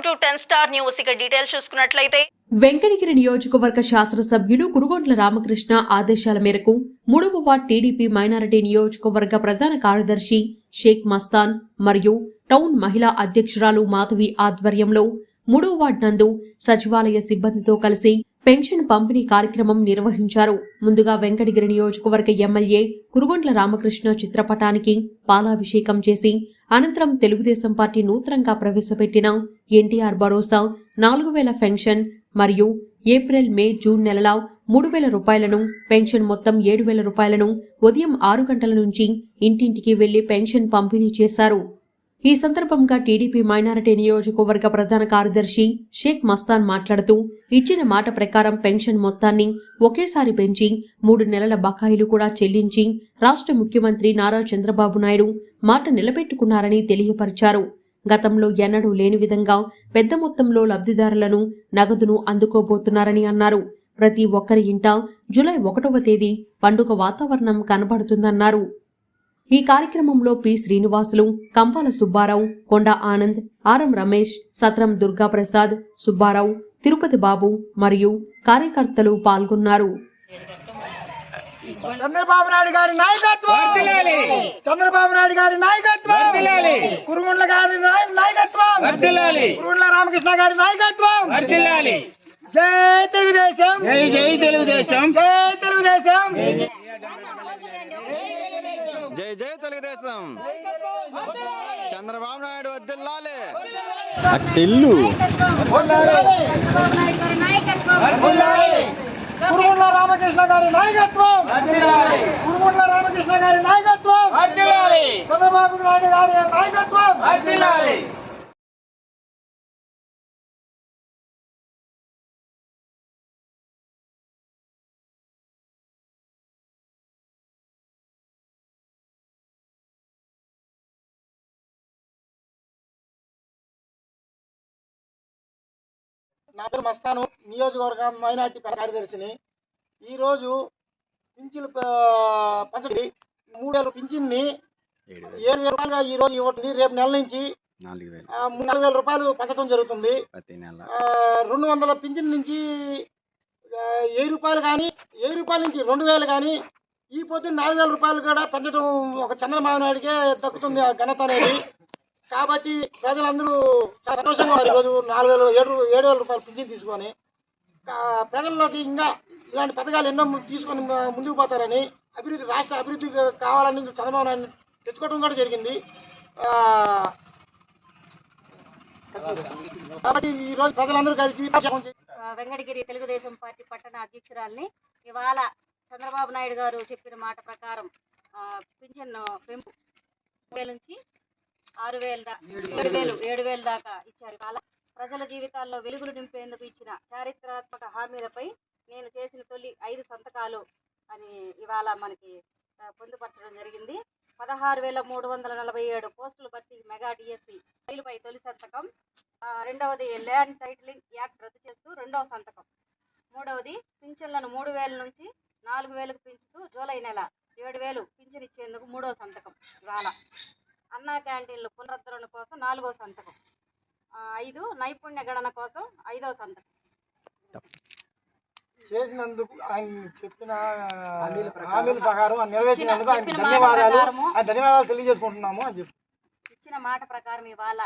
Welcome to ten star news. ఇక details చూసుకున్నట్లయితే వెంకటగిరి నియోజకవర్గ శాసనసభ్యులు కురుగొండ్ల రామకృష్ణ ఆదేశాల మేరకు మూడవ వార్డ్ టీడీపీ మైనారిటీ నియోజకవర్గ ప్రధాన కార్యదర్శి షేక్ మస్తాన్ మరియు టౌన్ మహిళా అధ్యక్షురాలు మాధవి ఆధ్వర్యంలో మూడవ వార్డ్ నందు సచివాలయ సిబ్బందితో కలిసి పెన్షన్ పంపిణీ కార్యక్రమం నిర్వహించారు. ముందుగా వెంకటగిరి నియోజకవర్గ ఎమ్మెల్యే కురుగొండ్ల రామకృష్ణ చిత్రపటానికి పాలాభిషేకం చేసి అనంతరం తెలుగుదేశం పార్టీ నూతనంగా ప్రవేశపెట్టిన ఎన్టీఆర్ భరోసా నాలుగు వేల పెన్షన్ మరియు ఏప్రిల్ మే జూన్ నెలల మూడు వేల రూపాయలను పెన్షన్ మొత్తం ఏడు వేల రూపాయలను ఉదయం ఆరు గంటల నుంచి ఇంటింటికి వెళ్ళి పెన్షన్ పంపిణీ చేశారు. ఈ సందర్భంగా టీడీపీ మైనారిటీ నియోజకవర్గ ప్రధాన కార్యదర్శి షేక్ మస్తాన్ మాట్లాడుతూ ఇచ్చిన మాట ప్రకారం పెన్షన్ మొత్తాన్ని ఒకేసారి పెంచి మూడు నెలల బకాయిలు కూడా చెల్లించి రాష్ట్ర ముఖ్యమంత్రి నారా చంద్రబాబు నాయుడు మాట నిలబెట్టుకున్నారని తెలియపరిచారు. గతంలో ఎన్నడూ లేని విధంగా పెద్ద మొత్తంలో లబ్ధిదారులను నగదును అందుకోబోతున్నారని అన్నారు. ప్రతి ఒక్కరి ఇంట జూలై ఒకటవ తేదీ పండుగ వాతావరణం కనబడుతుందన్నారు. ఈ కార్యక్రమంలో పి. శ్రీనివాసులు కంపాల సుబ్బారావు కొండ ఆనంద్ ఆరం రమేష్ సత్రం దుర్గాప్రసాద్ సుబ్బారావు తిరుపతి బాబు మరియు కార్యకర్తలు పాల్గొన్నారు. చంద్రబాబు నాయుడు గారి నాయకత్వం! చంద్రబాబు నాయుడు గారి నాయకత్వం! కురుగుండ్ల గారి నాయ- నాయకత్వం! కురుగుండ్ల రామకృష్ణ గారి నాయకత్వం! జై తెలుగుదేశం! జై జై తెలుగుదేశం! జై తెలుగుదేశం జై జై తెలుగుదేశం. చంద్రబాబు నాయుడు వద్దిల్లాలి. అట్టెల్లు. కురుగుండ్ల రామకృష్ణ గారి నాయకత్వం. కురుగుండ్ల రామకృష్ణ గారి నాయకత్వం. చంద్రబాబు నాయుడు గారి నాయకత్వం. నా పేరు మస్తాను నియోజకవర్గ మైనార్టీ కార్యదర్శిని. ఈరోజు పింఛన్లు పంచండి. మూడు వేల పింఛన్ని ఏడు ఏడు వేల రూపాయలుగా ఈ రోజు ఇవ్వట్లేదు రేపు నెల నుంచి నాలుగు వేలు. రూపాయలు పంచడం జరుగుతుంది. రెండు వందల పింఛన్ నుంచి వెయ్యి రూపాయలు కానీ వెయ్యి రూపాయల నుంచి రెండు వేలు కానీ ఈ పొద్దున్న నాలుగు వేల రూపాయలు కూడా పెంచడం ఒక చంద్రబాబు నాయుడికే దక్కుతుంది ఆ ఘనత అనేది. కాబట్టి ప్రజలందరూ సంతోషంగా ఉన్నారు. ఈరోజు నాలుగు వేలు ఏడు ఏడు వేల రూపాయలు పింఛన్ తీసుకొని ప్రజల్లోకి ఇంకా ఇలాంటి పథకాలు ఎన్నో తీసుకొని ముందుకు పోతారని అభివృద్ధి రాష్ట్ర అభివృద్ధి కావాలని చంద్రబాబు నాయుడు తెచ్చుకోవడం కూడా జరిగింది. కాబట్టి ఈ రోజు ప్రజలందరూ కలిసి వెంకటగిరి తెలుగుదేశం పార్టీ పట్టణ అధ్యక్షురాల్ని ఇవాళ చంద్రబాబు నాయుడు గారు చెప్పిన మాట ప్రకారం పింఛన్ పెంపు నుంచి ఆరు వేల ఏడు వేలు ఏడు వేలు దాకా ఇచ్చారు. ప్రజల జీవితాల్లో వెలుగులు నింపేందుకు ఇచ్చిన చారిత్రాత్మక హామీలపై నేను చేసిన తొలి ఐదు సంతకాలు అని ఇవాళ మనకి పొందుపరచడం జరిగింది. పదహారు వేల మూడు వందల నలభై ఏడు పోస్టులు భర్తీ మెగా డిఎస్సి రైలుపై తొలి సంతకం. రెండవది ల్యాండ్ టైటిలింగ్ యాక్ట్ రద్దు చేస్తూ రెండవ సంతకం. మూడవది పింఛన్లను మూడు వేల నుంచి నాలుగు వేలకు పెంచుతూ జూలై నెల ఏడు వేలు పింఛన్ ఇచ్చేందుకు మూడవ సంతకం ఇవాళ. అన్నా క్యాంటీన్లు పునరుద్ధరణ కోసం నాలుగో సంతకం. ఆ, ఐదు నైపుణ్య గణన కోసం ఐదవ సంతకం. చేసినందుకు ఆయన చెప్పిన హామీల ప్రకారం నెరవేర్చినందుకు ఆయన ధన్యవాదాలు. ఆయన ధన్యవాదాలు తెలియజేసుకుంటున్నాము అని చెప్పి. ఇచ్చిన మాట ప్రకారం ఇవాళ